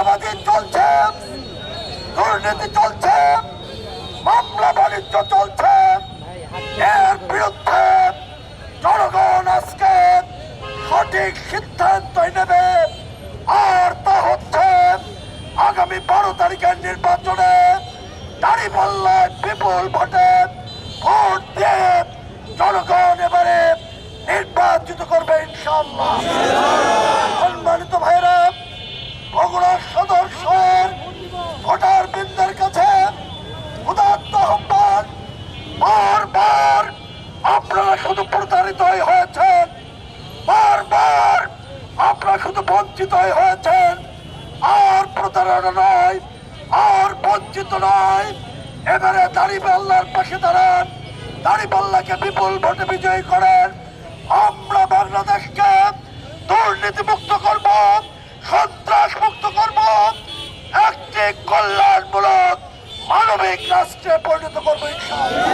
চাঁদাবাজি চলছে। দুর্নীতি চলছে। মামলা বাণিজ্য চলছে। এর বিরুদ্ধে জনগণ আজকে সঠিক সিদ্ধান্ত নেবে। আর তা হচ্ছে আগামী বারো তারিখের নির্বাচনে দাঁড়িপাল্লায় বিপুল ভোটে ভোট দিয়ে জনগণ এবারে নির্বাচিত করবে ইনশাল্লাহ বঞ্চিত হয়েছেন। আর প্রতারণা নয়, আর বঞ্চিত নয়। এবারে দাড়িপাল্লার পাশে দাঁড়ান। দাড়িপাল্লাকে বিপুল ভোটে বিজয়ী করেন। আমরা বাংলাদেশকে দুর্নীতি মুক্ত করব সন্ত্রাস মুক্ত করব। একটি কল্যাণমূলক মানবিক রাষ্ট্রে পরিণত করব ইনশাআল্লাহ।